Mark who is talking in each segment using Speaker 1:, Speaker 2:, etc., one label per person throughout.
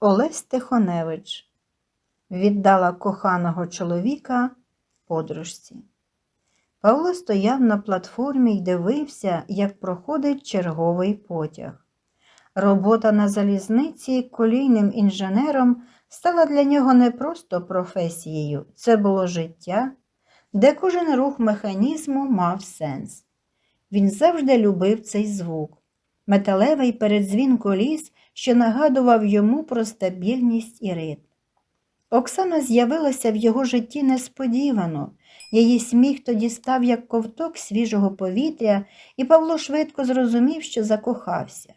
Speaker 1: Олесь Тихоневич віддала коханого чоловіка подружці. Павло стояв на платформі й дивився, як проходить черговий потяг. Робота на залізниці колійним інженером стала для нього не просто професією, це було життя, де кожен рух механізму мав сенс. Він завжди любив цей звук, металевий передзвін коліс, що нагадував йому про стабільність і ритм. Оксана з'явилася в його житті несподівано. Її сміх тоді став як ковток свіжого повітря, і Павло швидко зрозумів, що закохався.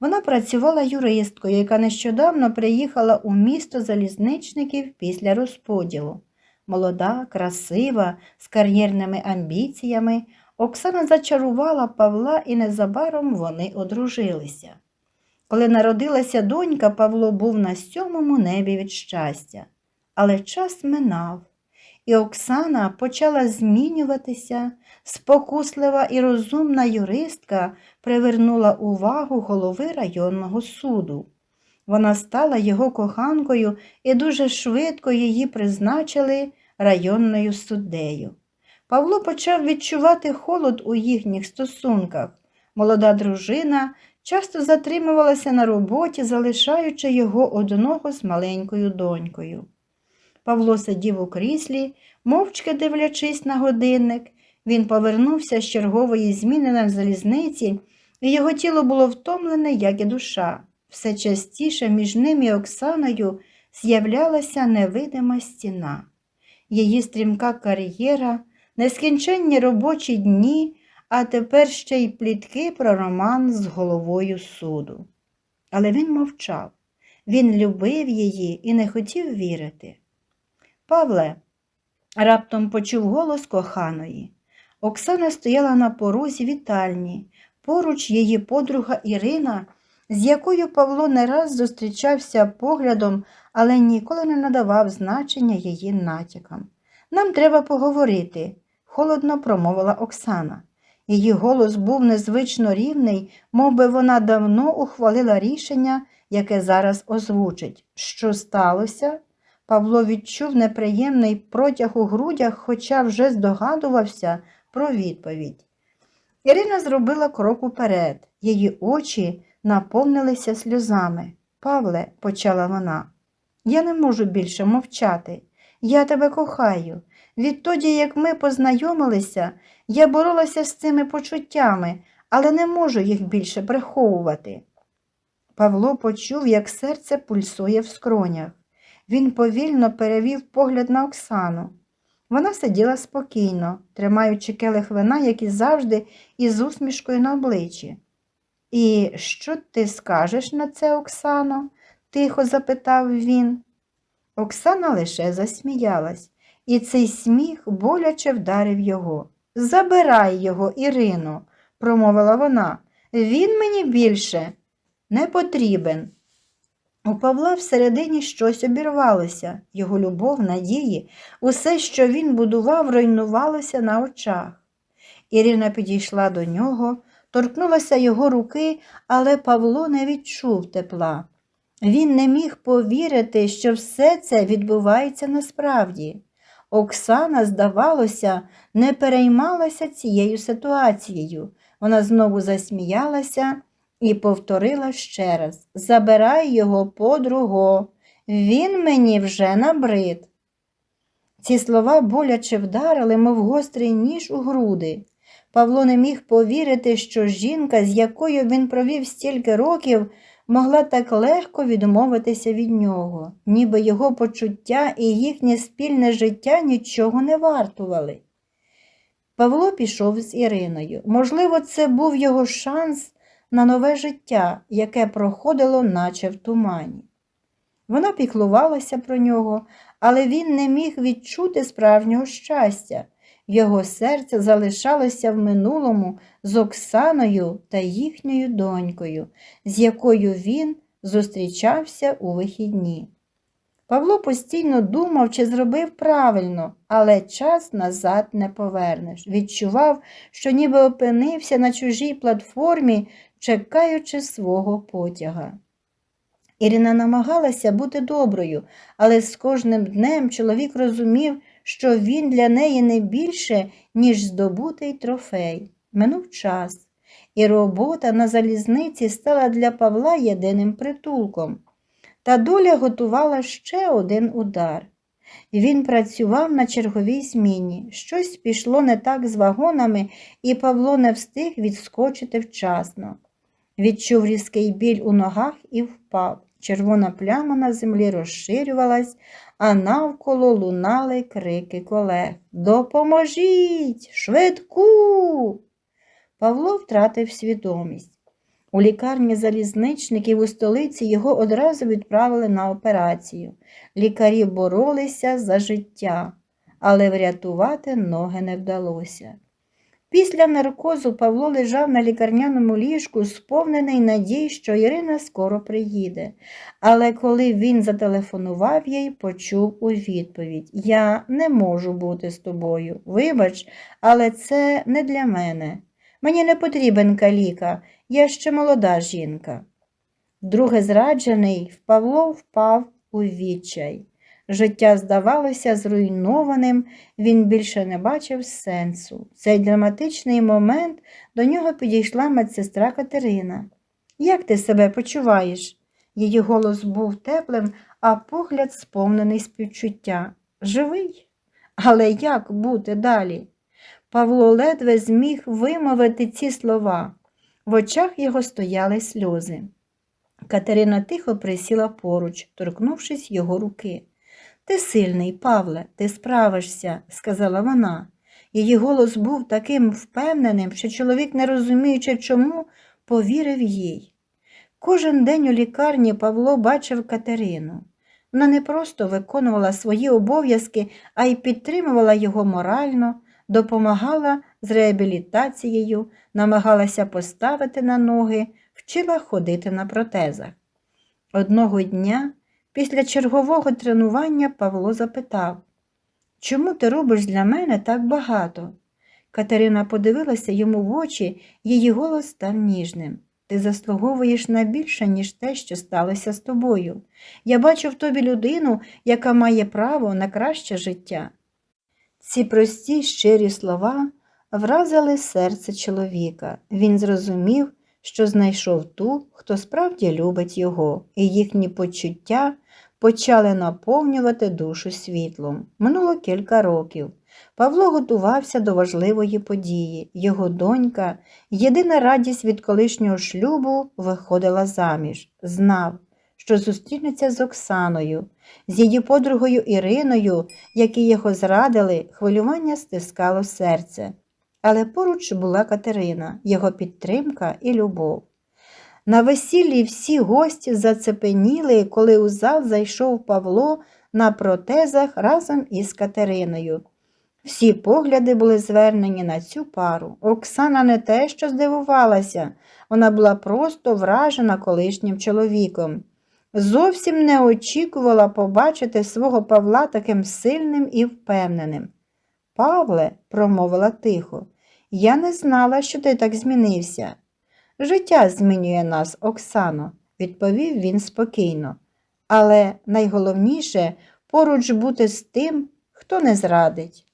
Speaker 1: Вона працювала юристкою, яка нещодавно приїхала у місто залізничників після розподілу. Молода, красива, з кар'єрними амбіціями, Оксана зачарувала Павла і незабаром вони одружилися. Коли народилася донька, Павло був на сьомому небі від щастя. Але час минав, і Оксана почала змінюватися, спокуслива і розумна юристка привернула увагу голови районного суду. Вона стала його коханкою і дуже швидко її призначили районною суддею. Павло почав відчувати холод у їхніх стосунках. Молода дружина часто затримувалася на роботі, залишаючи його одного з маленькою донькою. Павло сидів у кріслі, мовчки дивлячись на годинник. Він повернувся з чергової зміни на залізниці, і його тіло було втомлене, як і душа. Все частіше між ним і Оксаною з'являлася невидима стіна. Її стрімка кар'єра, нескінченні робочі дні, а тепер ще й плітки про роман з головою суду. Але він мовчав. Він любив її і не хотів вірити. Павле, раптом почув голос коханої. Оксана стояла на порозі вітальні, поруч її подруга Ірина, з якою Павло не раз зустрічався поглядом, але ніколи не надавав значення її натякам. Нам треба поговорити, холодно промовила Оксана. Її голос був незвично рівний, мов би вона давно ухвалила рішення, яке зараз озвучить. Що сталося? Павло відчув неприємний протяг у грудях, хоча вже здогадувався про відповідь. Ірина зробила крок уперед, її очі наповнилися сльозами. Павле, почала вона, я не можу більше мовчати. Я тебе кохаю. Відтоді, як ми познайомилися, я боролася з цими почуттями, але не можу їх більше приховувати. Павло почув, як серце пульсує в скронях. Він повільно перевів погляд на Оксану. Вона сиділа спокійно, тримаючи келих вина, як і завжди, із усмішкою на обличчі. І що ти скажеш на це, Оксано? тихо запитав він. Оксана лише засміялась, і цей сміх боляче вдарив його. Забирай його, Ірино, промовила вона. Він мені більше не потрібен. У Павла всередині щось обірвалося, його любов, надії, усе, що він будував, руйнувалося на очах. Ірина підійшла до нього, торкнулася його руки, але Павло не відчув тепла. Він не міг повірити, що все це відбувається насправді. Оксана, здавалося, не переймалася цією ситуацією. Вона знову засміялася і повторила ще раз Забирай його подруго, він мені вже набрид. Ці слова боляче вдарили, мов гострий ніж у груди. Павло не міг повірити, що жінка, з якою він провів стільки років, могла так легко відмовитися від нього, ніби його почуття і їхнє спільне життя нічого не вартували. Павло пішов з Іриною. Можливо, це був його шанс на нове життя, яке проходило, наче в тумані. Вона піклувалася про нього, але він не міг відчути справжнього щастя. Його серце залишалося в минулому з Оксаною та їхньою донькою, з якою він зустрічався у вихідні. Павло постійно думав, чи зробив правильно, але час назад не повернеш. Відчував, що ніби опинився на чужій платформі, чекаючи свого потяга. Ірина намагалася бути доброю, але з кожним днем чоловік розумів, що він для неї не більше, ніж здобутий трофей. Минув час, і робота на залізниці стала для Павла єдиним притулком. Та доля готувала ще один удар. Він працював на черговій зміні. Щось пішло не так з вагонами, і Павло не встиг відскочити вчасно. Відчув різкий біль у ногах і впав. Червона пляма на землі розширювалась, а навколо лунали крики колег. Допоможіть! Швидку! Павло втратив свідомість. У лікарні залізничників у столиці його одразу відправили на операцію. Лікарі боролися за життя, але врятувати ноги не вдалося. Після наркозу Павло лежав на лікарняному ліжку, сповнений надій, що Ірина скоро приїде. Але коли він зателефонував їй, почув у відповідь Я не можу бути з тобою. Вибач, але це не для мене. Мені не потрібен каліка, я ще молода жінка. Друге зраджений, Павло впав у відчай. Життя здавалося зруйнованим, він більше не бачив сенсу. Цей драматичний момент до нього підійшла медсестра Катерина. Як ти себе почуваєш? Її голос був теплим, а погляд сповнений співчуття. Живий? Але як бути далі? Павло ледве зміг вимовити ці слова. В очах його стояли сльози. Катерина тихо присіла поруч, торкнувшись його руки. Ти сильний, Павле, ти справишся, сказала вона. Її голос був таким впевненим, що чоловік, не розуміючи чому, повірив їй. Кожен день у лікарні Павло бачив Катерину. Вона не просто виконувала свої обов'язки, а й підтримувала його морально, допомагала з реабілітацією, намагалася поставити на ноги, вчила ходити на протезах. Одного дня Після чергового тренування Павло запитав, чому ти робиш для мене так багато? Катерина подивилася йому в очі, її голос став ніжним. Ти заслуговуєш на більше, ніж те, що сталося з тобою. Я бачу в тобі людину, яка має право на краще життя. Ці прості щирі слова вразили серце чоловіка. Він зрозумів, що знайшов ту, хто справді любить його, і їхні почуття почали наповнювати душу світлом. Минуло кілька років. Павло готувався до важливої події. Його донька, єдина радість від колишнього шлюбу, виходила заміж, знав, що зустрінеться з Оксаною, з її подругою Іриною, які його зрадили, хвилювання стискало серце. Але поруч була Катерина, його підтримка і любов. На весіллі всі гості зацепеніли, коли у зал зайшов Павло на протезах разом із Катериною. Всі погляди були звернені на цю пару. Оксана не те, що здивувалася, вона була просто вражена колишнім чоловіком. Зовсім не очікувала побачити свого Павла таким сильним і впевненим. Павле, промовила тихо, я не знала, що ти так змінився. Життя змінює нас, Оксано, відповів він спокійно. Але найголовніше поруч бути з тим, хто не зрадить.